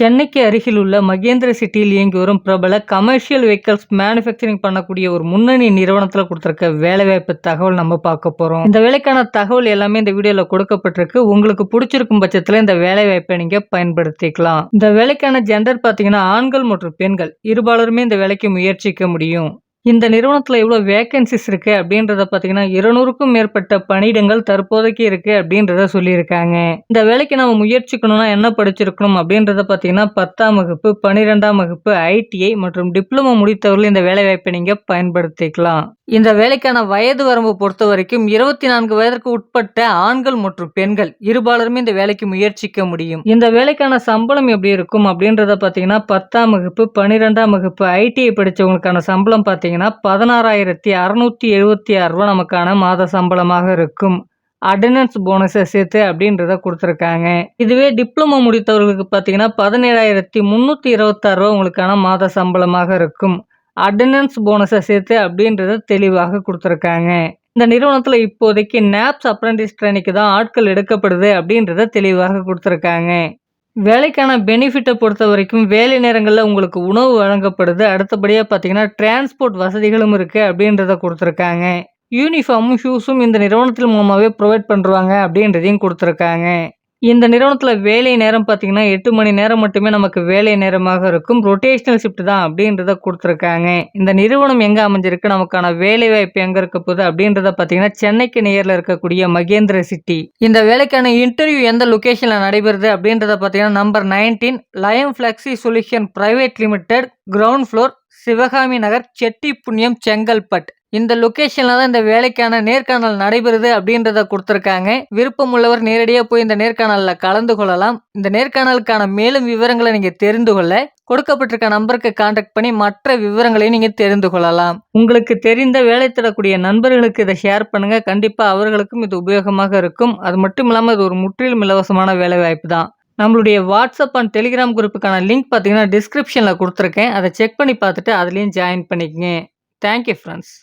சென்னைக்கு அருகில் உள்ள மகேந்திர சிட்டியில் இயங்கி வரும் பிரபல கமர்ஷியல் வெஹிக்கல்ஸ் மேனுஃபேக்சரிங் பண்ணக்கூடிய ஒரு முன்னணி நிறுவனத்தில் கொடுத்துருக்க வேலைவாய்ப்பு தகவல் நம்ம பார்க்க போகிறோம் இந்த வேலைக்கான தகவல் எல்லாமே இந்த வீடியோவில் கொடுக்கப்பட்டிருக்கு. உங்களுக்கு பிடிச்சிருக்கும் பட்சத்தில் இந்த வேலைவாய்ப்பை நீங்கள் பயன்படுத்திக்கலாம். இந்த வேலைக்கான ஜெண்டர் பார்த்தீங்கன்னா ஆண்கள் மற்றும் பெண்கள். இருபாலருமே இந்த வேலைக்கு முயற்சிக்க முடியும். இந்த நிறுவனத்தில் எவ்வளோ வேக்கன்சிஸ் இருக்குது அப்படின்றத பார்த்தீங்கன்னா இருநூறுக்கும் மேற்பட்ட பணியிடங்கள் தற்போதைக்கு இருக்குது அப்படின்றத சொல்லியிருக்காங்க. இந்த வேலைக்கு நம்ம முயற்சிக்கணும்னா என்ன படிச்சிருக்கணும் அப்படின்றத பார்த்தீங்கன்னா பத்தாம் வகுப்பு பன்னிரெண்டாம் வகுப்பு ஐடிஐ மற்றும் டிப்ளமோ முடித்தவர்கள் இந்த வேலைவாய்ப்பை நீங்கள் பயன்படுத்திக்கலாம். இந்த வேலைக்கான வயது வரம்பு பொறுத்த வரைக்கும் இருபத்தி நான்கு வயதிற்கு உட்பட்ட ஆண்கள் மற்றும் பெண்கள் இருபாலருமே இந்த வேலைக்கு முயற்சிக்க முடியும். இந்த வேலைக்கான சம்பளம் எப்படி இருக்கும் அப்படின்றத பார்த்தீங்கன்னா பத்தாம் வகுப்பு பன்னிரெண்டாம் வகுப்பு ஐடிஐ படித்தவங்களுக்கான சம்பளம் பார்த்தீங்கன்னா பார்த்தீங்கன்னா பதினாறாயிரத்தி அறநூற்றி எழுபத்தி ஆறு ரூபா நமக்கான மாத சம்பளமாக இருக்கும். அட்டண்டன்ஸ் போனஸை சேர்த்து அப்படின்றத கொடுத்துருக்காங்க. இதுவே டிப்ளமோ முடித்தவர்களுக்கு பார்த்தீங்கன்னா பதினேழாயிரத்தி முந்நூற்றி இருபத்தாறு ரூபா உங்களுக்கான மாத சம்பளமாக இருக்கும். அட்டண்டன்ஸ் போனஸை சேர்த்து அப்படின்றத தெளிவாக கொடுத்துருக்காங்க. இந்த நிறுவனத்தில் இப்போதைக்கு நேப்ஸ் அப்ரண்டிஸ் ட்ரெயினிக்கு தான் ஆட்கள் எடுக்கப்படுது அப்படின்றத தெளிவாக கொடுத்துருக்காங்க. வேலைக்கான பெனிஃபிட்டை பொறுத்த வரைக்கும் வேலை நேரங்களில் உங்களுக்கு உணவு வழங்கப்படுது. அடுத்தபடியாக பார்த்தீங்கன்னா டிரான்ஸ்போர்ட் வசதிகளும் இருக்குது அப்படின்றத கொடுத்துருக்காங்க. யூனிஃபார்மும் ஷூஸும் இந்த நிறுவனத்தில் மூலமாகவே ப்ரொவைட் பண்ணுறாங்க அப்படின்றதையும் கொடுத்துருக்காங்க. இந்த நிறுவனத்தில் வேலை நேரம் பார்த்தீங்கன்னா எட்டு மணி நேரம் மட்டுமே நமக்கு வேலை நேரமாக இருக்கும். ரொட்டேஷனல் ஷிஃப்ட் தான் அப்படின்றத கொடுத்துருக்காங்க. இந்த நிறுவனம் எங்கே அமைஞ்சிருக்கு? நமக்கான வேலை வாய்ப்பு எங்கே இருக்க போகுது? அப்படின்றத பார்த்தீங்கன்னா சென்னைக்கு நேரில் இருக்கக்கூடிய மகேந்திர சிட்டி. இந்த வேலைக்கான இன்டர்வியூ எந்த லொக்கேஷனில் நடைபெறுது? அப்படின்றத பார்த்தீங்கன்னா நம்பர் நைன்டீன் லயம் flexi solution private limited ground floor Sivakami Nagar Chetti Punniyam Chengalpattu இந்த லொக்கேஷனில் தான் இந்த வேலைக்கான நேர்காணல் நடைபெறுது அப்படின்றத கொடுத்துருக்காங்க. விருப்பம் உள்ளவர் நேரடியாக போய் இந்த நேர்காணலில் கலந்து கொள்ளலாம். இந்த நேர்காணலுக்கான மேலும் விவரங்களை நீங்கள் தெரிந்து கொள்ள கொடுக்கப்பட்டிருக்க நம்பருக்கு காண்டாக்ட் பண்ணி மற்ற விவரங்களையும் நீங்கள் தெரிந்து கொள்ளலாம். உங்களுக்கு தெரிந்த வேலை தரக்கூடிய நண்பர்களுக்கு இதை ஷேர் பண்ணுங்கள் கண்டிப்பாக அவர்களுக்கும் இது உபயோகமாக இருக்கும். அது மட்டும் இல்லாமல் இது ஒரு முற்றிலும் இலவசமான வேலை வாய்ப்பு தான். நம்மளுடைய வாட்ஸ்அப் அண்ட் டெலிகிராம் குரூப்புக்கான லிங்க் பார்த்தீங்கன்னா டிஸ்கிரிப்ஷனில் கொடுத்துருக்கேன். அதை செக் பண்ணி பார்த்துட்டு அதுலேயும் ஜாயின் பண்ணிக்கங்க. Thank you friends